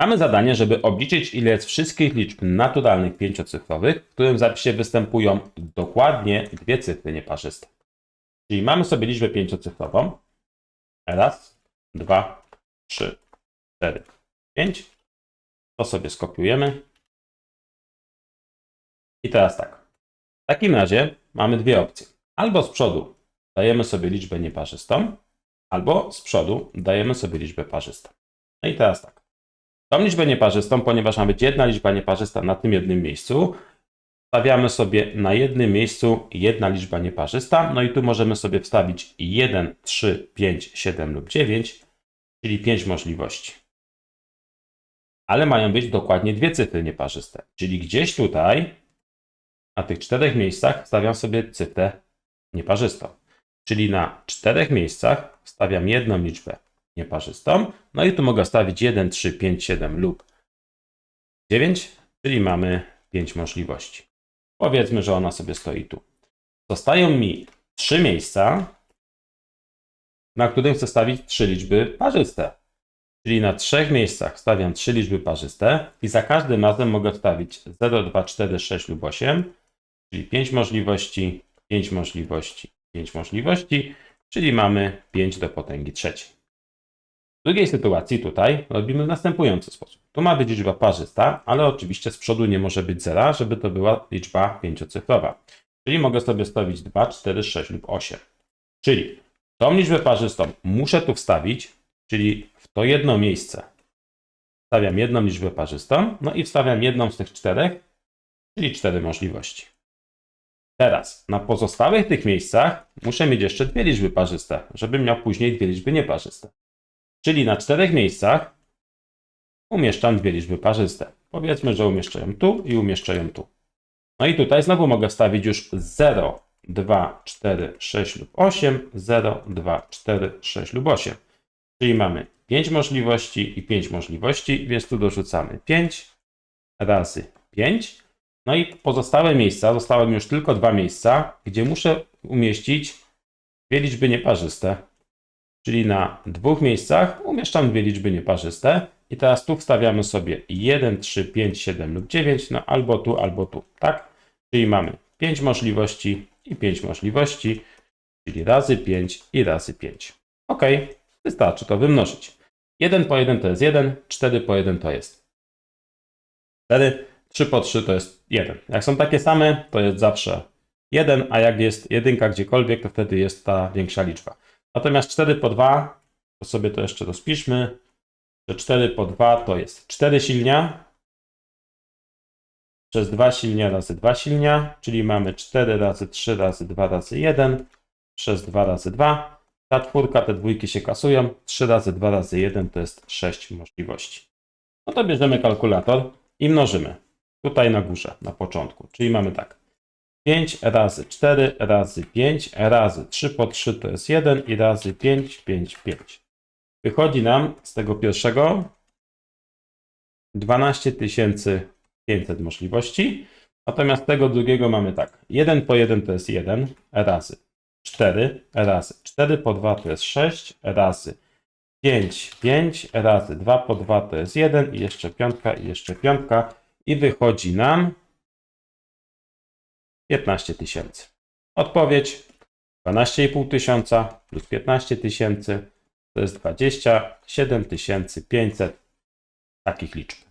Mamy zadanie, żeby obliczyć ile jest wszystkich liczb naturalnych pięciocyfrowych, w którym zapisie występują dokładnie dwie cyfry nieparzyste. Czyli mamy sobie liczbę pięciocyfrową. Raz, dwa, trzy, cztery, pięć. To sobie skopiujemy. I teraz tak. W takim razie mamy dwie opcje. Albo z przodu dajemy sobie liczbę nieparzystą, albo z przodu dajemy sobie liczbę parzystą. No i teraz tak. Tą liczbę nieparzystą, ponieważ ma być jedna liczba nieparzysta na tym jednym miejscu, stawiamy sobie na jednym miejscu jedna liczba nieparzysta. No i tu możemy sobie wstawić 1, 3, 5, 7 lub 9, czyli 5 możliwości. Ale mają być dokładnie dwie cyfry nieparzyste. Czyli gdzieś tutaj, na tych czterech miejscach, stawiam sobie cyfrę nieparzystą. Czyli na czterech miejscach wstawiam jedną liczbę nieparzystą. No i tu mogę stawić 1, 3, 5, 7 lub 9, czyli mamy 5 możliwości. Powiedzmy, że ona sobie stoi tu. Zostają mi trzy miejsca, na których chcę stawić trzy liczby parzyste. Czyli na trzech miejscach stawiam trzy liczby parzyste i za każdym razem mogę wstawić 0, 2, 4, 6 lub 8, czyli 5 możliwości, 5 możliwości, 5 możliwości, czyli mamy 5 do potęgi trzeciej. W drugiej sytuacji tutaj robimy w następujący sposób. Tu ma być liczba parzysta, ale oczywiście z przodu nie może być zera, żeby to była liczba pięciocyfrowa. Czyli mogę sobie stawić 2, 4, 6 lub 8. Czyli tą liczbę parzystą muszę tu wstawić, czyli w to jedno miejsce wstawiam jedną liczbę parzystą, no i wstawiam jedną z tych czterech, czyli cztery możliwości. Teraz na pozostałych tych miejscach muszę mieć jeszcze dwie liczby parzyste, żebym miał później dwie liczby nieparzyste. Czyli na czterech miejscach umieszczam dwie liczby parzyste. Powiedzmy, że umieszczają tu i umieszczają tu. No i tutaj znowu mogę wstawić już 0, 2, 4, 6 lub 8, 0, 2, 4, 6 lub 8. Czyli mamy 5 możliwości i 5 możliwości, więc tu dorzucamy 5 razy 5. No i pozostałe miejsca, zostały mi już tylko dwa miejsca, gdzie muszę umieścić dwie liczby nieparzyste. Czyli na dwóch miejscach umieszczam dwie liczby nieparzyste. I teraz tu wstawiamy sobie 1, 3, 5, 7 lub 9, no albo tu, albo tu, tak? Czyli mamy 5 możliwości i 5 możliwości, czyli razy 5 i razy 5. Ok, wystarczy to wymnożyć. 1 po 1 to jest 1, 4 po 1 to jest 4, 3 po 3 to jest 1. Jak są takie same, to jest zawsze 1, a jak jest jedynka gdziekolwiek, to wtedy jest ta większa liczba. Natomiast 4 po 2, to sobie to jeszcze rozpiszmy, że 4 po 2 to jest 4 silnia przez 2 silnia razy 2 silnia, czyli mamy 4 razy 3 razy 2 razy 1 przez 2 razy 2. Ta czwórka, te dwójki się kasują. 3 razy 2 razy 1 to jest 6 możliwości. No to bierzemy kalkulator i mnożymy. Tutaj na górze, na początku. Czyli mamy tak. 5 razy 4 razy 5 razy 3 po 3 to jest 1 i razy 5, 5, 5. Wychodzi nam z tego pierwszego 12 500 możliwości. Natomiast tego drugiego mamy tak. 1 po 1 to jest 1 razy 4 razy 4 po 2 to jest 6 razy 5, 5 razy 2 po 2 to jest 1 i jeszcze piątka i jeszcze piątka i wychodzi nam 15 tysięcy. Odpowiedź 12,5 tysiąca plus 15 tysięcy to jest 27 500 takich liczb.